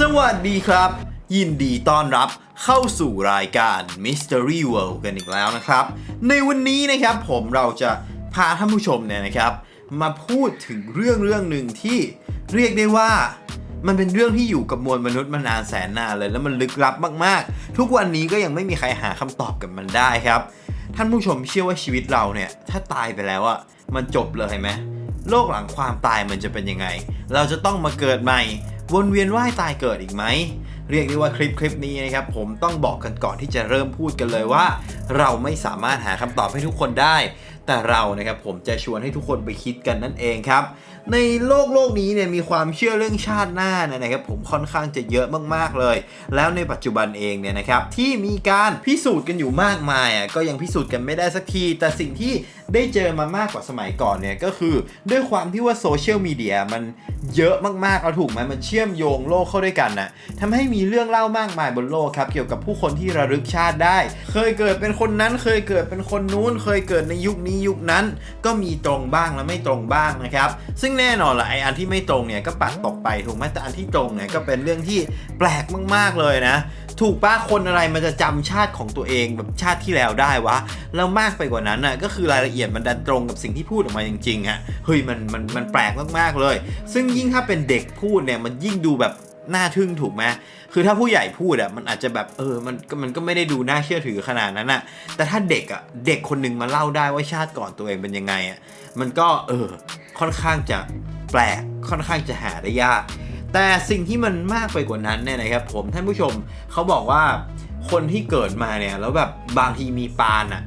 สวัสดีครับ ยินดีต้อนรับเข้าสู่รายการ Mystery World กันอีกแล้วนะครับ ในวันนี้นะครับผมเราจะพาท่านผู้ชมเนี่ยนะครับ มาพูดถึงเรื่องเรื่องหนึ่งที่เรียกได้ว่ามันเป็นเรื่องที่อยู่กับมวลมนุษย์มานานแสนนานเลย แล้วมันลึกลับมากๆ ทุกวันนี้ก็ยังไม่มีใครหาคำตอบกับมันได้ครับ ท่านผู้ชมเชื่อว่าชีวิตเราเนี่ย ถ้าตายไปแล้วอะมันจบเลยไหมโลกหลังความตายมันจะเป็นยังไง เราจะต้องมาเกิดใหม่ วนเวียนว่ายตายเกิดอีกไหม เรียกได้ว่าคลิปคลิปนี้นะครับผมต้องบอกกันก่อนที่จะเริ่มพูดกันเลยว่า เราไม่สามารถหาคำตอบให้ทุกคนได้ แต่เรานะครับผมจะชวนให้ทุกคนไปคิดกันนั่นเองครับ ในโลกโลกนี้เนี่ยมีความเชื่อเรื่องชาติหน้านนะครับผมค่อนข้างจะเยอะมากๆเลย แล้วในปัจจุบันเองเนี่ยนะครับที่มีการพิสูจน์กันอยู่มากมายอะก็ยังพิสูจน์กันไม่ได้สักที แต่สิ่งที่ได้เจอมามากกว่าสมัยก่อนเนี่ยก็คือ ด้วยความที่ว่าโซเชียลมีเดียมัน เยอะมากๆเอาถูกไหมมันเชื่อมโยงโลกเข้าด้วยกันนะทำให้มีเรื่องเล่ามากมายบนโลกครับ เกี่ยวกับผู้คนที่ระลึกชาติได้ เคยเกิดเป็นคนนั้นเคยเกิดเป็นคนนู้น เคยเกิดในยุคนี้ยุคนั้น ก็มีตรงบ้างและไม่ตรงบ้างนะครับ ซึ่งแน่นอนแหละไออันที่ไม่ตรงเนี่ยก็ปัดตกไปถูกไหมแต่อันที่ตรงเนี่ยก็เป็นเรื่องที่แปลกมากๆเลยนะถูกป้าคนอะไรมันจะจำชาติของตัวเองแบบชาติที่แล้วได้วะ แล้วมากไปกว่านั้นน่ะก็คือรายละเอียดมันดันตรงกับสิ่งที่พูดออกมาจริงๆฮะเฮ้ยมันมันมันแปลกมากๆเลย ซึ่งยิ่งถ้าเป็นเด็กพูดเนี่ยมันยิ่งดูแบบน่าทึ่งถูกไหมคือถ้าผู้ใหญ่พูดอะมันอาจจะแบบเออมันก็มันก็ไม่ได้ดูน่าเชื่อถือขนาดนั้นอะ แต่ถ้าเด็กอะเด็กคนหนึ่งมาเล่าได้ว่าชาติก่อนตัวเองเป็นยังไงอะมันก็เออค่อนข้างจะแปลกค่อนข้างจะหาได้ยาก แต่สิ่งที่มันมากไปกว่านั้นเนี่ยนะครับผมท่านผู้ชมเขาบอกว่าคนที่เกิดมาเนี่ยแล้วแบบบางทีมีปานอะ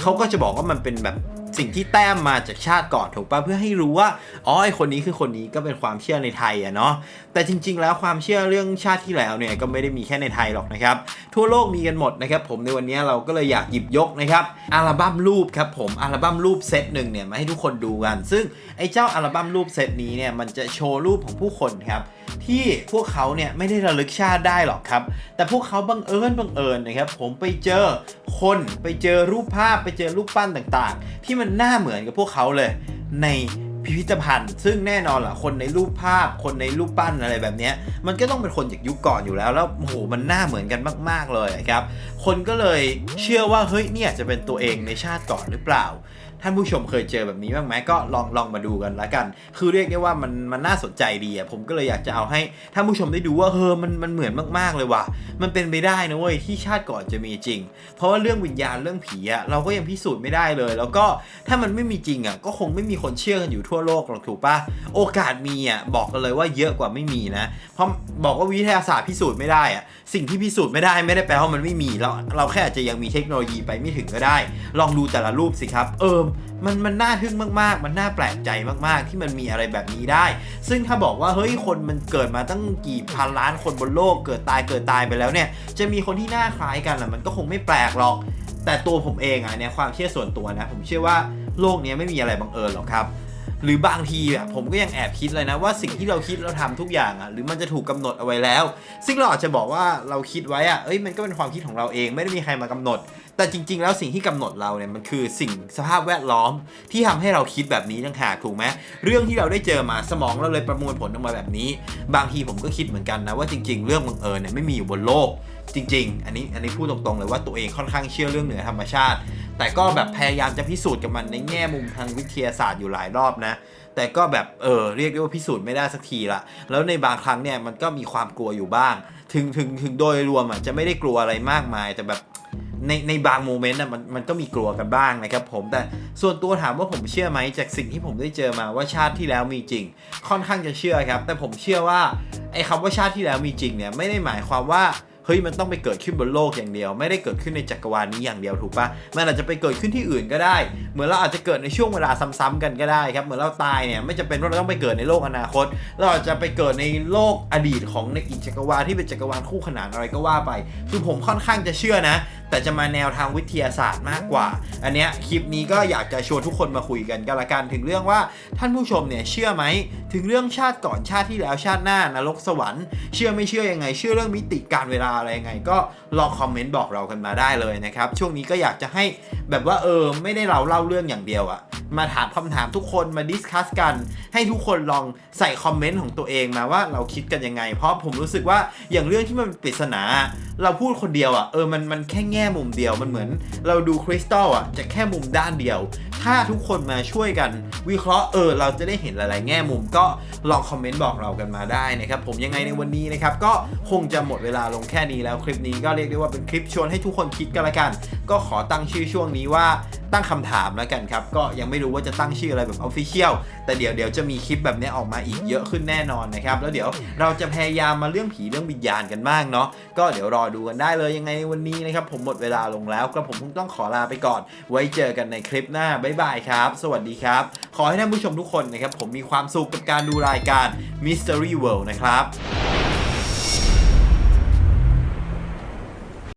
เขาก็จะบอกว่ามันเป็นแบบ สิ่งที่แต้มมาจากชาติก่อนถูกปะเพื่อให้รู้ว่าอ๋อไอคนนี้คือคนนี้ก็เป็นความเชื่อในไทยอะเนาะแต่จริง ๆ แล้วความเชื่อเรื่องชาติที่แล้วเนี่ยก็ไม่ได้มีแค่ในไทยหรอกนะครับ ทั่วโลกมีกันหมดนะครับ ผมในวันนี้เราก็เลยอยากหยิบยกนะครับอัลบั้มรูปครับผมอัลบั้มรูปเซตหนึ่งเนี่ยมาให้ทุกคนดูกัน ซึ่งไอเจ้าอัลบั้มรูปเซตนี้เนี่ยมันจะโชว์รูปของผู้คนครับ ที่พวกเขาเนี่ยไม่ได้ระลึกชาติได้หรอกครับ แต่พวกเขาบังเอิญบังเอิญนะครับ ผมไปเจอคนไปเจอรูปภาพไปเจอรูปปั้นต่างๆ ที่มันน่าเหมือนกับพวกเขาเลยในพิพิธภัณฑ์ ซึ่งแน่นอนล่ะคนในรูปภาพ คนในรูปปั้นอะไรแบบเนี้ยมันก็ต้องเป็นคนจากยุคก่อนอยู่แล้ว แล้วโอ้โหมันน่าเหมือนกันมาก ๆ เลยครับ คนก็เลยเชื่อว่าเฮ้ยเนี่ยจะเป็นตัวเองในชาติก่อนหรือเปล่า ท่านผู้ชมเคยเจอแบบนี้บ้างไหมก็ลองลองมาดูกันละกัน คือเรียกได้ว่ามันมันน่าสนใจดีอะผมก็เลยอยากจะเอาให้ท่านผู้ชมได้ดูว่าเออมันมันเหมือนมากๆเลยว่ะมันเป็นไปได้นะเว้ยที่ชาติก่อนจะมีจริง เพราะว่าเรื่องวิญญาณเรื่องผีอะเราก็ยังพิสูจน์ไม่ได้เลย แล้วก็ถ้ามันไม่มีจริงอะก็คงไม่มีคนเชื่อกันอยู่ทั่วโลกหรอกถูกปะโอกาสมีอะบอกกันเลยว่าเยอะกว่าไม่มีนะ เพราะบอกว่าวิทยาศาสตร์พิสูจน์ไม่ได้อะสิ่งที่พิสูจน์ไม่ได้ไม่ได้แปลว่ามันไม่มีเราเราแค่อาจจะยังมีเทคโนโลยีไปไม่ถึงก็ได้ ลองดูแต่ละรูปสิครับ เออมันมันน่าทึ่งมากๆ มันน่าแปลกใจมากๆ ที่มันมีอะไรแบบนี้ได้ ซึ่งถ้าบอกว่าเฮ้ยคนมันเกิดมาตั้งกี่พันล้านคนบนโลก เกิดตายเกิดตายไปแล้วเนี่ย จะมีคนที่หน้าคล้ายกันอะมันก็คงไม่แปลกหรอก แต่ตัวผมเองอะเนี่ยความเชื่อส่วนตัวนะ ผมเชื่อว่าโลกนี้ไม่มีอะไรบังเอิญหรอกครับหรือบางทีอะผมก็ยังแอบคิดเลยนะว่าสิ่งที่เราคิดเราทำทุกอย่างอะหรือมันจะถูกกาหนดเอาไว้แล้ว ซึ่งเราอาจจะบอกว่าเราคิดไว้อะเอ้ยมันก็เป็นความคิดของเราเองไม่ได้มีใครมากำหนด แต่จริง ๆ แล้วสิ่งที่กำหนดเราเนี่ยมันคือสิ่งสภาพแวดล้อมที่ทำให้เราคิดแบบนี้ต่างหากถูกไหมเรื่องที่เราได้เจอมาสมองเราเลยประมวลผลออกมาแบบนี้ บางทีผมก็คิดเหมือนกันนะว่าจริง ๆ เรื่องบังเอิญเนี่ยไม่มีอยู่บนโลก จริง ๆ อันนี้อันนี้พูดตรงๆเลยว่าตัวเองค่อนข้างเชื่อเรื่องเหนือธรรมชาติ แต่ก็แบบพยายามจะพิสูจน์กับมันในแง่มุมทางวิทยาศาสตร์อยู่หลายรอบนะแต่ก็แบบเออเรียกได้ว่าพิสูจน์ไม่ได้สักทีละ แล้วในบางครั้งเนี่ยมันก็มีความกลัวอยู่บ้าง ถึงถึงถึงโดยรวมอะจะไม่ได้กลัวอะไรมากมาย แต่แบบ ในในบางโมเมนต์อะมันมันก็มีกลัวกันบ้างนะครับผมแต่ส่วนตัวถามว่าผมเชื่อไหมจากสิ่งที่ผมได้เจอมาว่าชาติที่แล้วมีจริง ค่อนข้างจะเชื่อครับ แต่ผมเชื่อว่าไอ้คำว่าชาติที่แล้วมีจริงเนี่ยไม่ได้หมายความว่าเฮ้ยมันต้องไปเกิดขึ้นบนโลกอย่างเดียว ไม่ได้เกิดขึ้นในจักรวาลนี้อย่างเดียวถูกปะมันอาจจะไปเกิดขึ้นที่อื่นก็ได้ เหมือนเราอาจจะเกิดในช่วงเวลาซ้ำๆกันก็ได้ครับเหมือนเราตายเนี่ยไม่จำเป็นว่าเราต้องไปเกิดในโลกอนาคต เราอาจจะไปเกิดในโลกอดีตของในอีกจักรวาลที่เป็นจักรวาลคู่ขนานอะไรก็ว่าไป คือผมค่อนข้างจะเชื่อนะ แต่จะมาแนวทางวิทยาศาสตร์มากกว่า อันเนี้ยคลิปนี้ก็อยากจะชวนทุกคนมาคุยกันก็แล้วกันถึงเรื่องว่าท่านผู้ชมเนี่ยเชื่อไหมถึงเรื่องชาติก่อนชาติที่แล้วชาติหน้านรกสวรรค์เชื่อไม่เชื่อยังไง เชื่อเรื่องมิติการเวลาอะไรยังไง ก็ลองคอมเมนต์บอกเรากันมาได้เลยนะครับช่วงนี้ก็อยากจะให้แบบว่าเออไม่ได้เราเล่าเรื่องอย่างเดียวอะมาถามคำถามทุกคนมาดิสคัสกัน ให้ทุกคนลองใส่คอมเมนต์ของตัวเองมาว่าเราคิดกันยังไง เพราะผมรู้สึกว่าอย่างเรื่องที่มันเป็นปริศนา เราพูดคนเดียวอะเออมันมันแค่แง่มุมเดียวมันเหมือน เราดูคริสตัลอะจะแค่มุมด้านเดียว ถ้าทุกคนมาช่วยกันวิเคราะห์เออเราจะได้เห็นหลายๆ แง่มุมก็ลองคอมเมนต์บอกเรากันมาได้นะครับผมยังไงในวันนี้นะครับก็คงจะหมดเวลาลงแค่นี้แล้วคลิปนี้ก็เรียกได้ว่าเป็นคลิปชวนให้ทุกคนคิดกันละกัน ก็ขอตั้งชื่อช่วงนี้ว่า ตั้งคำถามแล้วกันครับ ก็ยังไม่รู้ว่าจะตั้งชื่ออะไรแบบออฟฟิเชียลแต่เดี๋ยวเดี๋ยวจะมีคลิปแบบนี้ออกมาอีกเยอะขึ้นแน่นอนนะครับ แล้วเดี๋ยวเราจะพยายามมาเรื่องผีเรื่องวิญญาณกันบ้างเนาะก็เดี๋ยวรอดูกันได้เลยยังไงวันนี้นะครับ ผมหมดเวลาลงแล้วก็ผมคงต้องขอลาไปก่อน ไว้เจอกันในคลิปหน้าบ๊ายบายครับ สวัสดีครับ ขอให้ท่านผู้ชมทุกคนนะครับผมมีความสุขกับการดูรายการ Mystery World นะครับ